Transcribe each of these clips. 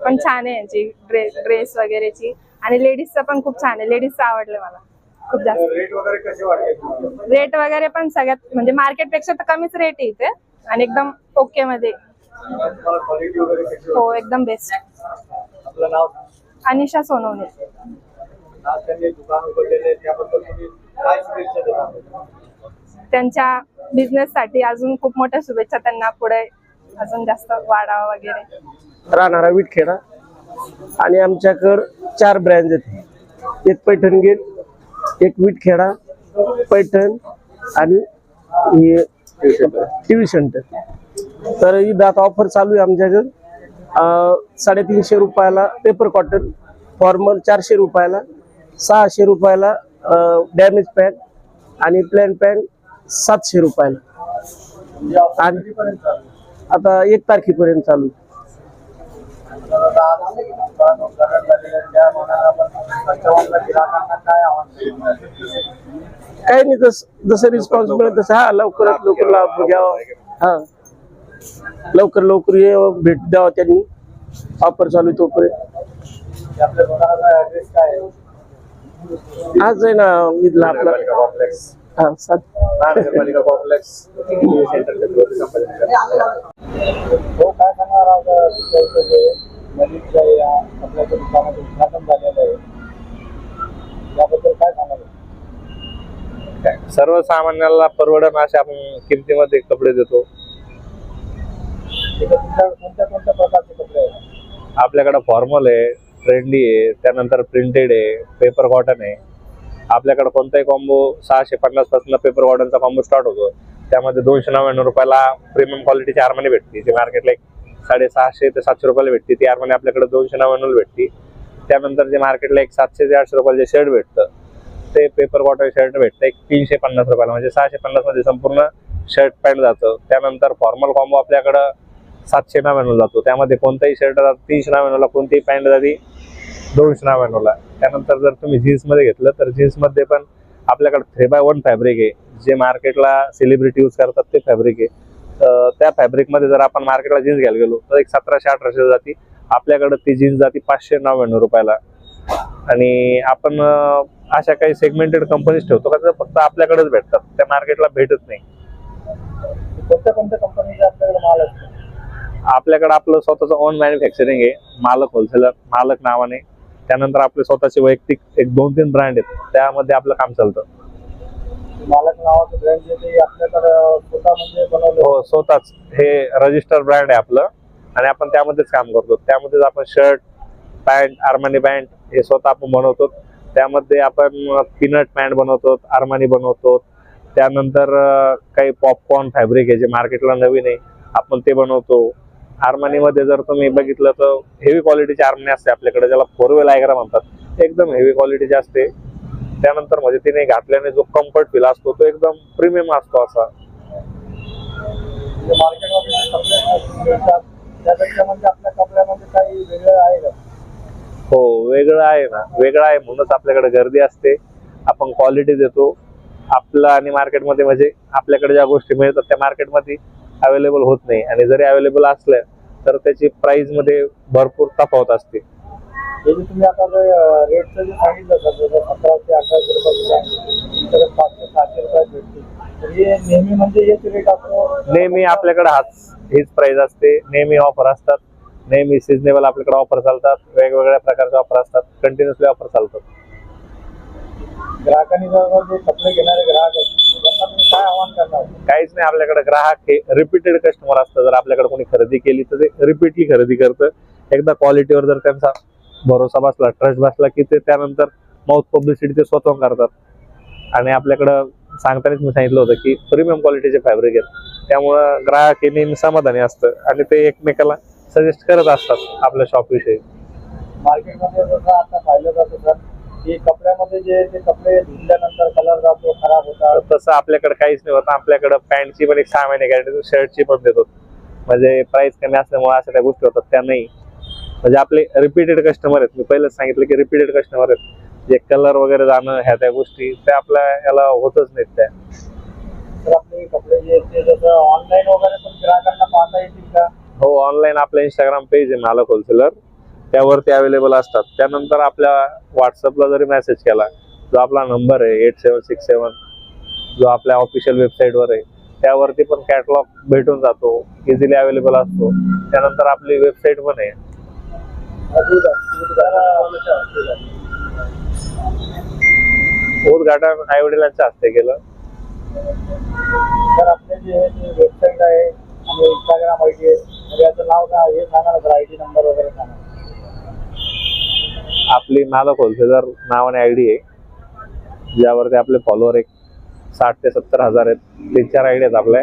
पण छान आहे यांची ड्रेस ड्रेस वगैरेची. आणि लेडीजचं पण खूप छान आहे. लेडीजचं आवडलं मला. खूप जास्त. रेट वगैरे कसे? रेट वगैरे पण सगळ्यात म्हणजे मार्केटपेक्षा तर कमीच रेट आहे इथे. आणि एकदम ओके मध्ये. तुम्हाला क्वालिटी वगैरे कशी हो एकदम बेस्ट वाटते आपलं नाव? अनिशा सोनवणे. आज त्यांनी दुकान उघडलेले आहे त्याबद्दल तुम्ही काय शुभेच्छा देता त्यांच्या बिझनेस साठी अजून खूप मोठ्या शुभेच्छा त्यांना पुढे अजून जास्त वाढावा वगैरे. राहणारा विटखेडा आणि आमच्याकडं चार ब्रँच आहेत. एक पैठण गेट एक विटखेडा पैठण आणि टी व्ही सेंटर. तर ही आता ऑफर चालू आहे आमच्याकडं. साडेतीनशे रुपयाला पेपर कॉटन फॉर्मल चारशे रुपयाला सहाशे रुपयाला डॅमेज पॅन्ट आणि प्लॅन पॅन्ट सातशे रुपयाला. आणि आता एक तारखेपर्यंत चालू. काही नाही तस जसं रिस्पॉन्स मिळेल तसं हा लवकरात लवकर लाभ घ्यावा. हा. लवकर लवकर ये भेट द्यावा त्यांनी. ऑफर चालू आहे तोपर्यंत. आज आहे ना इथला आपला कॉम्प्लेक्स महानगरपालिका कॉम्प्लेक्स सर्वसामान्याला परवडण अशा आपण किमतीमध्ये कपडे देतो. कोणत्या कोणत्या प्रकारचे कपडे आपल्याकडे फॉर्मल आहे ट्रेंडी आहे त्यानंतर प्रिंटेड आहे पेपर कॉटन आहे. आपल्याकडे कोणताही कॉम्बो सहाशे पन्नासपासून पेपर वॉर्डनचा कॉम्बो स्टार्ट होतो. त्यामध्ये दोनशे नव्याण्णव रुपयाला प्रीमियम क्वालिटीची आरमनी भेटते. जी मार्केटला एक साडेसहाशे ते सातशे रुपयाला भेटते. ती आरमनी आपल्याकडे दोनशे नव्याण्णव भेटते. त्यानंतर जे मार्केटला एक सातशे ते आठशे रुपयाला जे शर्ट भेटतं ते पेपर वॉटर शर्ट भेटतं. एक तीनशे पन्नास रुपयाला म्हणजे सहाशे पन्नासमध्ये संपूर्ण शर्ट पॅन्ट जातं. त्यानंतर फॉर्मल कॉम्बो आपल्याकडं सातशे नव्याण्णव जातो. त्यामध्ये कोणताही शर्ट जातो तीनशे नव्याण्णवला कोणतीही पॅन्ट जाती दोनशे नव्याण्णवला. त्यानंतर जर तुम्ही जीन्समध्ये घेतलं तर जीन्समध्ये पण आपल्याकडे थ्री बाय वन फॅब्रिक आहे. जे मार्केटला सेलिब्रिटी यूज करतात ते फॅब्रिक आहे. त्या फॅब्रिकमध्ये जर आपण मार्केटला जीन्स घ्यायला गेलो तर एक सतराशे अठराशे जाती. आपल्याकडे ती जीन्स जाती पाचशे नव्याण्णव रुपयाला. आणि आपण अशा काही सेगमेंटेड कंपनीज ठेवतो का त्या फक्त आपल्याकडेच भेटतात. त्या मार्केटला भेटत नाही. कोणत्या कोणत्या कंपनीचे आपल्याकडे माल असतो आपल्याकडे आपलं स्वतःचं ओन मॅन्युफॅक्चरिंग आहे. मालक होलसेलर मालक नावाने. त्यानंतर आपले स्वतःचे वैयक्तिक एक दोन तीन ब्रँड आहेत त्यामध्ये आपलं काम चालतं. मालक नावाचं ब्रँड जे ते आपल्याकडे स्वतः म्हणजे बनवलं. हो स्वतःच. हे रजिस्टर ब्रँड आहे आपलं. आणि आपण त्यामध्येच काम करतो. त्यामध्येच आपण शर्ट पॅन्ट आर्मानी पॅन्ट हे स्वतः आपण बनवतो. त्यामध्ये आपण पीनट पॅन्ट बनवतो आर्मानी बनवतो. त्यानंतर काही पॉपकॉर्न फॅब्रिक आहे जे मार्केटला नवीन आहे आपण ते बनवतो. आर्मानीमध्ये जर तुम्ही बघितलं तर हेवी क्वालिटीची आर्मनी असते आपल्याकडे ज्याला फोर व्हील आयग्रा म्हणतात. एकदम हेवी क्वालिटीची असते. त्यानंतर म्हणजे तिने घातल्याने जो कम्फर्ट फील असतो तो एकदम प्रीमियम असतो असा. म्हणजे का? हो वेगळं आहे ना. वेगळं आहे म्हणूनच आपल्याकडे गर्दी असते. आपण क्वालिटी देतो. आपलं आणि मार्केटमध्ये म्हणजे आपल्याकडे ज्या गोष्टी मिळतात त्या मार्केटमध्ये अवेलेबल होत नाही. आणि जरी अवेलेबल असल्या तर त्याची प्राइसमध्ये भरपूर तफावत असते. तुम्ही आता रेटचं जे सांगितलं सतराशे अठराशे पाचशे सहाशे नेहमी म्हणजे हेच रेट असतो? नेहमी आपल्याकडे हाच हीच प्राइस असते. नेहमी ऑफर असतात. नेहमी सिजनेबल आपल्याकडे ऑफर चालतात. वेगवेगळ्या प्रकारच्या ऑफर असतात. कंटिन्युअसली ऑफर चालतात. ग्राहकांनी जर जे कपडे घेणारे ग्राहक आहेत त्यांना तुम्ही काय आव्हान करणार काहीच नाही आपल्याकडे ग्राहक हे रिपीटेड कस्टमर असतं जर आपल्याकडे कोणी खरेदी केली तर ते रिपीटली खरेदी करतं. एकदा क्वालिटीवर जर त्यांचा भरोसा बसला ट्रस्ट बसला की ते त्यानंतर माउथ पब्लिसिटी ते स्वतः करतात. आणि आपल्याकडं सांगतानाच मी सांगितलं होतं की प्रीमियम क्वालिटीचे फॅब्रिक आहेत. त्यामुळं ग्राहक हे नेहमी समाधानी असतं आणि ते एकमेकाला सजेस्ट करत असतात आपल्या शॉपविषयी मार्केटमध्ये आता पाहिलं जातं सर की कपड्यामध्ये जे ते कपडे धुतल्यानंतर कलर जातो खराब होतात. तसं आपल्याकडे काहीच नाही होत. आपल्याकडे पॅन्टची पण एक सहा महिने गॅरंटी शर्टची पण देतो. म्हणजे प्राइस कमी असल्यामुळे अशा त्या गोष्टी होतात त्या नाही. म्हणजे आपले रिपीटेड कस्टमर आहेत. मी पहिलेच सांगितलं की रिपीटेड कस्टमर आहेत. जे कलर वगैरे जाणं ह्या त्या गोष्टी त्या आपल्या याला होतच नाहीत त्या. तर आपले कपडे जे आहेत ते जसं ऑनलाईन वगैरे पण ग्राहकांना पाहता येतील का? हो ऑनलाईन आपलं इंस्टाग्राम पेज आहे मालक होलसेलर त्यावरती अवेलेबल असतात. त्यानंतर आपल्या व्हॉट्सअपला जरी मेसेज केला जो आपला नंबर आहे एट सेवन सिक्स सेवन जो आपल्या ऑफिशियल वेबसाईटवर आहे त्यावरती पण कॅटलॉग भेटून जातो इझिली अवेलेबल असतो. त्यानंतर आपली वेबसाईट पण आहे. उद्घाटन आई वडिलांच्या हस्ते केलं. तर आपले जे वेबसाईट आहे आणि इंस्टाग्राम आय डी आहे याचं नाव काय हे सांगा ना आय डी नंबर वगैरे सांगा. आपली मालक होलसेलर नावाने आय डी आहे. ज्यावरती आपले फॉलोअर एक साठ ते सत्तर हजार आहेत. तीन चार आयडी आहेत आपल्या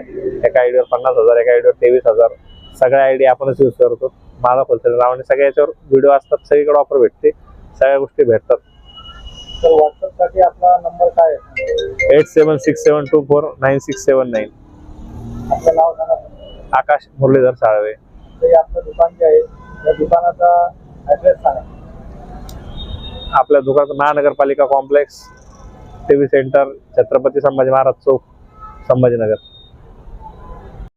एका आयडीवर पन्नास हजार एका आयडीवर तेवीस हजार. सगळ्या आयडी आपणच यूज करतो. मालक होलसेलर नावाने सगळ्या याच्यावर व्हिडिओ असतात. सगळीकडे ऑफर भेटते. सगळ्या गोष्टी भेटतात. तर व्हॉट्सअपसाठी आपला नंबर काय आहे? Eight seven six seven two four nine six seven nine. आपलं नाव सांगा. आकाश मुरलीधर साळवे. आपलं दुकान जे आहे त्या दुकानाचा ॲड्रेस सांगा. आपल्या दुकानाचं महानगरपालिका complex T V centre Chhatrapati Sambhaji Maharaj चौक संभाजीनगर.